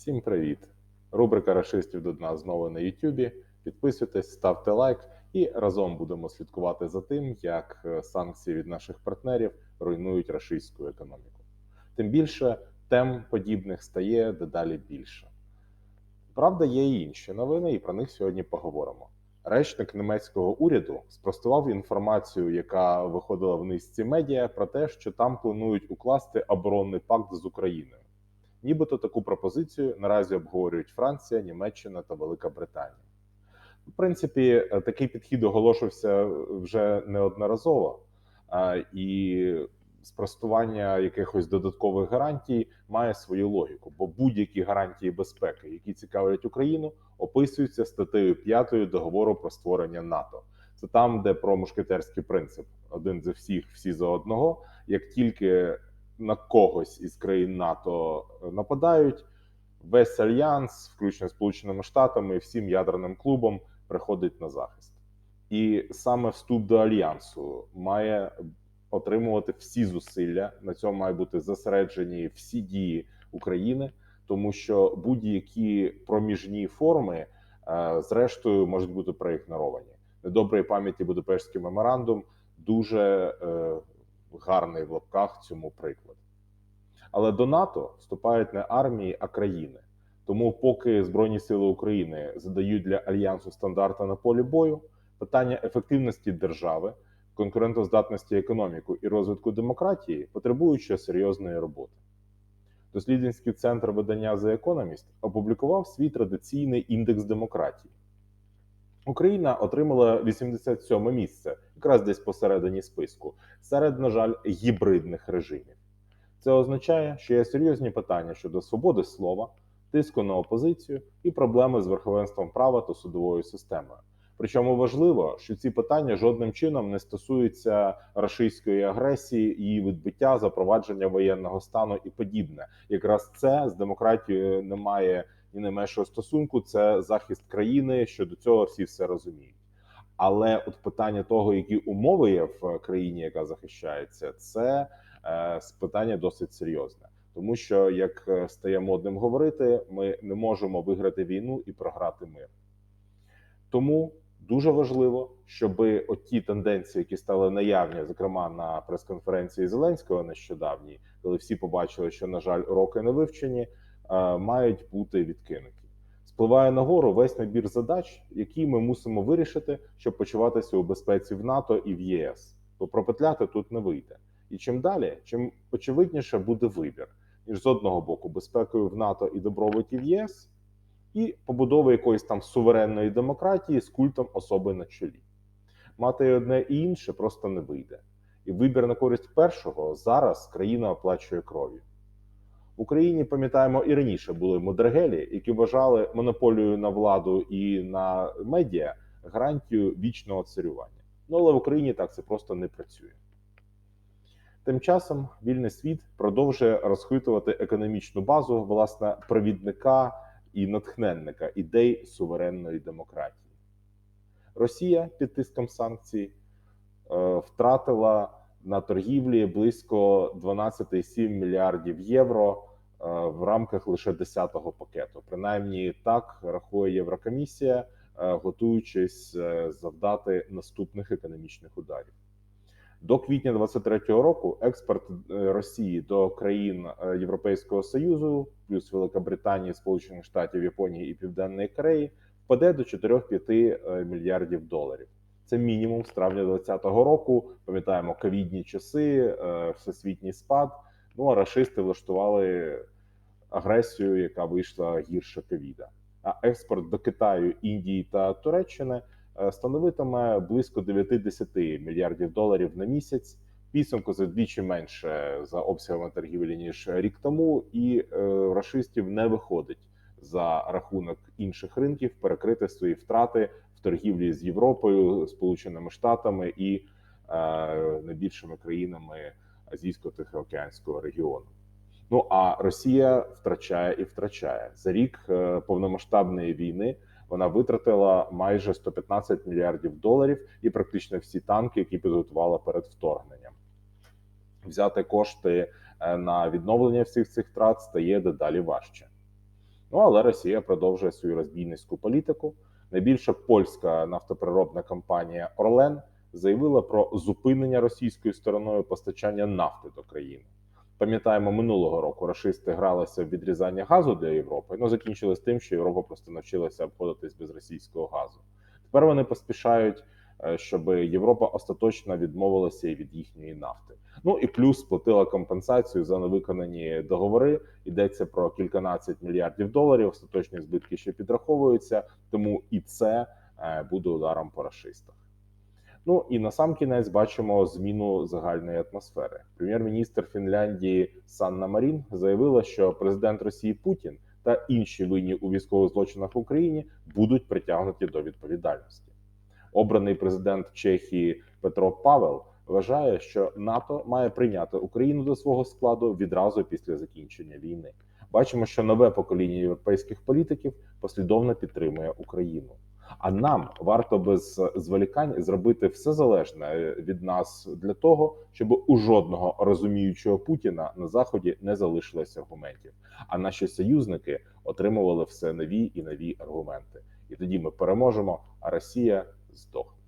Всім привіт! Рубрика Рашистів до дна знову на Ютубі. Підписуйтесь, ставте лайк і разом будемо слідкувати за тим, як е, санкції від наших партнерів руйнують рашистську економіку. Тим більше тем подібних стає дедалі більше. Правда, є і інші новини, і про них сьогодні поговоримо. Речник німецького уряду спростував інформацію, яка виходила в низці медіа, про те, що там планують укласти оборонний пакт з Україною. Нібито таку пропозицію наразі обговорюють Франція, Німеччина та Велика Британія. В принципі, е, такий підхід оголошувався вже неодноразово, і спростування якихось додаткових гарантій має свою логіку, бо будь-які гарантії безпеки, які цікавлять Україну, описуються статтею 5 договору про створення НАТО. Це там, де про мушкетерський принцип один за всіх, всі за одного. Як тільки на когось із країн НАТО нападають, весь альянс, включно Сполученими Штатами, всім ядерним клубом, приходить на захист. І саме вступ до альянсу має отримувати всі зусилля. На цьому має бути зосереджені всі дії України, тому що будь-які проміжні форми, е, зрештою, можуть бути проігноровані. Недоброї пам'яті Будапештський меморандум дуже е, гарний в лапках цьому приклад. Але до НАТО вступають не армії, а країни. Тому, поки Збройні Сили України задають для альянсу стандарти на полі бою, питання ефективності держави, конкурентоздатності економіки і розвитку демократії потребують ще серйозної роботи. Дослідницький центр видання The Economist опублікував свій традиційний індекс демократії. Україна отримала 87 місце, якраз десь посередині списку, серед, на жаль, гібридних режимів. Це означає, що є серйозні питання щодо свободи слова, тиску на опозицію і проблеми з верховенством права та судовою системою. Причому важливо, що ці питання жодним чином не стосуються рашистської агресії, її відбиття, запровадження воєнного стану і подібне. Якраз це з демократією не має ні найменшого стосунку. Це захист країни. Щодо цього всі все розуміють. Але от питання того, які умови є в країні, яка захищається, це е, питання досить серйозне, тому що як е, стає модним говорити, ми не можемо виграти війну і програти мир. Тому дуже важливо, щоб оті тенденції, які стали наявні, зокрема на прес-конференції Зеленського нещодавній, коли всі побачили, що на жаль, уроки не вивчені, е, мають бути відкинуті. Спливає нагору весь набір задач, які ми мусимо вирішити, щоб почуватися у безпеці в НАТО і в ЄС. Бо пропетляти тут не вийде. І чим далі, чим очевидніше буде вибір між з одного боку безпекою в НАТО і добробуті в ЄС, і побудови якоїсь там суверенної демократії з культом особи на чолі. Мати одне і інше просто не вийде. І вибір на користь першого зараз країна оплачує кров'ю. Україні пам'ятаємо і раніше були мудрагелі, які вважали монополію на владу і на медіа гарантію вічного царювання. Ну але в Україні так це просто не працює. Тим часом вільний світ продовжує розхитувати економічну базу власне провідника і натхненника ідей суверенної демократії. Росія під тиском санкцій е, втратила на торгівлі близько 12,7 мільярдів євро в рамках лише 10-го пакету. Принаймні так рахує Єврокомісія, е, готуючись е, завдати наступних економічних ударів. До квітня 2023 року експорт е, Росії до країн е, Європейського союзу, плюс Великобританії, Сполучених Штатів, Японії і Південної Кореї, впаде до 4-5 е, мільярдів доларів. Це мінімум з травня 2020 року. Пам'ятаємо ковідні часи, всесвітній спад. Ну а рашисти влаштували агресію, яка вийшла гірше ковіда. А експорт до Китаю, Індії та Туреччини. Е, становитиме близько 90 мільярдів доларів на місяць. Підсумку за двічі менше за обсягами торгівлі ніж рік тому, і е, рашистів не виходить за рахунок інших ринків перекрити свої втрати в торгівлі з Європою, Сполученими Штатами і е, найбільшими країнами Азійсько-Тихоокеанського регіону. Ну а Росія втрачає і втрачає за рік е, повномасштабної війни вона витратила майже 115 мільярдів доларів і практично всі танки, які підготувала перед вторгненням. Взяти кошти е, на відновлення всіх цих втрат стає дедалі важче. Ну але Росія продовжує свою розбійницьку політику. Найбільша польська нафтопереробна компанія Орлен заявила про зупинення російською стороною постачання нафти до країни. Пам'ятаємо, минулого року рашисти гралися в відрізання газу для Європи. Ну закінчилось тим, що Європа просто навчилася обходитись без російського газу. Тепер вони поспішають, е, щоб Європа остаточно відмовилася і від їхньої нафти. Ну і плюс сплатила компенсацію за невиконані договори. Йдеться про кільканадцять мільярдів доларів. Остаточні збитки ще підраховуються, тому і це е, буде ударом по рашистах. Ну і на сам кінець бачимо зміну загальної атмосфери. Прем'єр-міністр Фінляндії Санна Марін заявила, що президент Росії Путін та інші винні у військових злочинах в Україні будуть притягнуті до відповідальності. Обраний президент Чехії Петро Павел вважає, що НАТО має прийняти Україну до свого складу відразу після закінчення війни. Бачимо, що нове покоління європейських політиків послідовно підтримує Україну. А нам варто без зволікань зробити все залежне від нас для того, щоб у жодного розуміючого Путіна на заході не залишилося аргументів. А наші союзники отримували все нові і нові аргументи. І тоді ми переможемо, а Росія здохне.